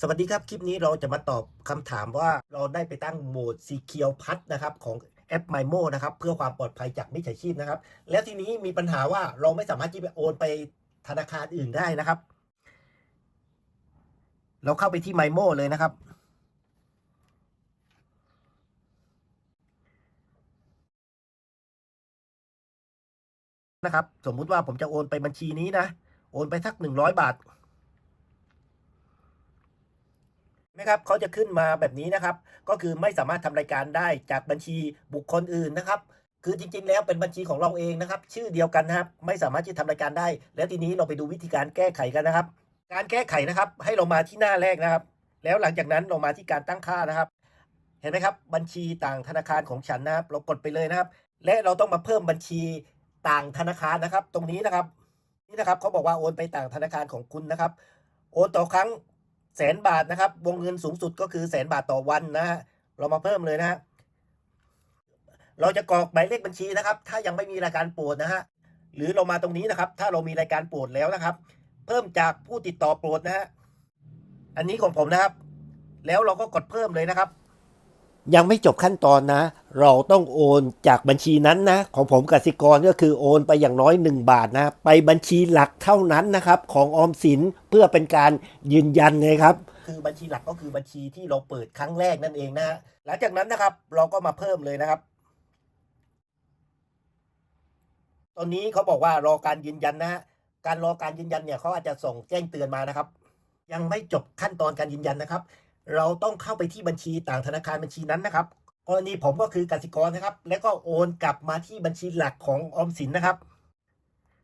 สวัสดีครับ คลิปนี้เราจะมาตอบคำถามว่าเราได้ไปตั้งโหมดสีเขียวพัดนะครับของแอป m y m o นะครับ เพื่อความปลอดภัยจากมิจฉาชีพนะครับ แล้วทีนี้มีปัญหาว่าเราไม่สามารถที่จะโอนไปธนาคารอื่นได้นะครับ เราเข้าไปที่ m y m o เลยนะครับ นะครับ สมมุติว่าผมจะโอนไปบัญชีนี้นะ โอนไปสักหนึ่งร้อยบาท นะครับเขาจะขึ้นมาแบบนี้นะครับ ก็คือไม่สามารถทำรายการได้จากบัญชีบุคคลอื่นนะครับ คือจริง ๆ แล้วเป็นบัญชีของเราเองนะครับ ชื่อเดียวกันนะครับ ไม่สามารถที่ทำรายการได้ แล้วทีนี้เราไปดูวิธีการแก้ไขกันนะครับ การแก้ไขนะครับ ให้เรามาที่หน้าแรกนะครับ แล้วหลังจากนั้นเรามาที่การตั้งค่านะครับ เห็นไหมครับ บัญชีต่างธนาคารของฉันนะครับ เรากดไปเลยนะครับ และเราต้องมาเพิ่มบัญชีต่างธนาคารนะครับ ตรงนี้นะครับ นี่นะครับเขาบอกว่าโอนไปต่างธนาคารของคุณนะครับ โอนต่อครั้ง แสนบาทนะครับ วงเงินสูงสุดก็คือแสนบาทต่อวันนะฮะเรามาเพิ่มเลยนะฮะเราจะกรอกหมายเลขบัญชีนะครับ ถ้ายังไม่มีรายการโปรดนะฮะหรือเรามาตรงนี้นะครับ ถ้าเรามีรายการโปรดแล้วนะครับ เพิ่มจากผู้ติดต่อโปรดนะฮะอันนี้ของผมนะครับ แล้วเราก็กดเพิ่มเลยนะครับ ยังไม่จบขั้นตอนนะ เราต้องโอนจากบัญชีนั้นนะ ของผมกสิกรก็คือโอนไปอย่างน้อย 1 บาทนะ ไปบัญชีหลักเท่านั้นนะครับ ของออมสินเพื่อเป็นการยืนยันเลยครับ คือบัญชีหลักก็คือบัญชีที่เราเปิดครั้งแรกนั่นเองนะหลังจากนั้นนะครับเราก็มาเพิ่มเลยนะครับ ตอนนี้เขาบอกว่ารอการยืนยันนะ การรอการยืนยันเนี่ยเขาอาจจะส่งแจ้งเตือนมานะครับ ยังไม่จบขั้นตอนการยืนยันนะครับ เราต้องเข้าไปที่บัญชีต่างธนาคารบัญชีนั้นนะครับ กรณีผมก็คือกสิกรนะครับ แล้วก็โอนกลับมาที่บัญชีหลักของออมสินนะครับ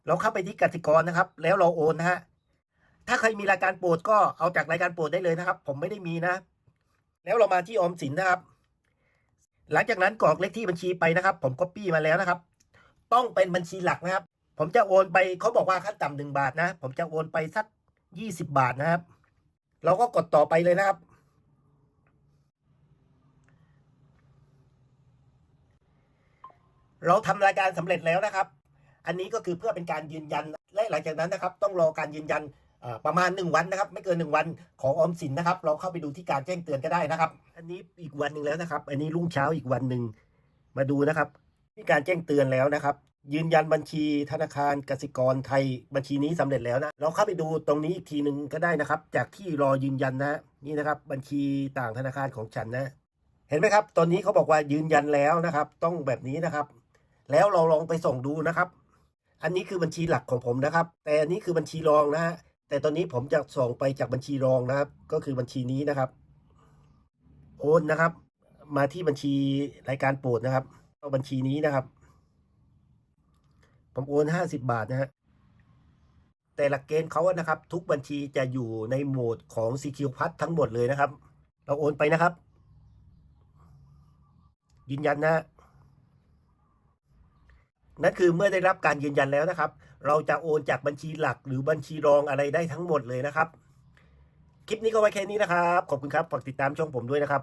เราเข้าไปที่กสิกรนะครับ แล้วเราโอนนะฮะถ้าใครมีรายการโปรดก็เอาจากรายการโปรดได้เลยนะครับ ผมไม่ได้มีนะ แล้วเรามาที่ออมสินนะครับ หลังจากนั้นกรอกเลขที่บัญชีไปนะครับ ผมก็ปี้มาแล้วนะครับ ต้องเป็นบัญชีหลักนะครับ ผมจะโอนไปเขาบอกว่าขั้นต่ำหนึ่งบาทนะ ผมจะโอนไปสักยี่สิบบาทนะครับ เราก็กดต่อไปเลยนะครับ เราทำรายการสำเร็จแล้วนะครับ อันนี้ก็คือเพื่อเป็นการยืนยันและหลังจากนั้นนะครับ ต้องรอการยืนยันประมาณ 1 วันนะครับ ไม่เกิน 1 วันของออมสินนะครับ เราเข้าไปดูที่การแจ้งเตือนก็ได้นะครับ อันนี้อีกวันหนึ่งแล้วนะครับ อันนี้รุ่งเช้าอีกวันหนึ่งมาดูนะครับที่การแจ้งเตือนแล้วนะครับ ยืนยันบัญชีธนาคารกสิกรไทยบัญชีนี้สำเร็จแล้วนะเราเข้าไปดูตรงนี้อีกทีหนึ่งก็ได้นะครับ จากที่รอยืนยันนะนี่นะครับ บัญชีต่างธนาคารของฉันนะ เห็นไหมครับ ตอนนี้เขาบอกว่ายืนยันแล้วนะครับ ต้องแบบนี้นะครับ แล้วเราลองไปส่งดูนะครับ อันนี้คือบัญชีหลักของผมนะครับ แต่อันนี้คือบัญชีรองนะฮะแต่ตอนนี้ผมจะส่งไปจากบัญชีรองนะครับ ก็คือบัญชีนี้นะครับ โอนนะครับ มาที่บัญชีรายการโปรดนะครับเอาบัญชีนี้นะครับ ผมโอนห้าสิบบาทนะฮะแต่หลักเกณฑ์เขานะครับ ทุกบัญชีจะอยู่ในโหมดของ CQ พัททั้งหมดเลยนะครับ เราโอนไปนะครับ ยืนยันนะฮะ นั่นคือเมื่อได้รับการยืนยันแล้วนะครับ เราจะโอนจากบัญชีหลักหรือบัญชีรองอะไรได้ทั้งหมดเลยนะครับ คลิปนี้ก็ไว้แค่นี้นะครับ ขอบคุณครับ ฝากติดตามช่องผมด้วยนะครับ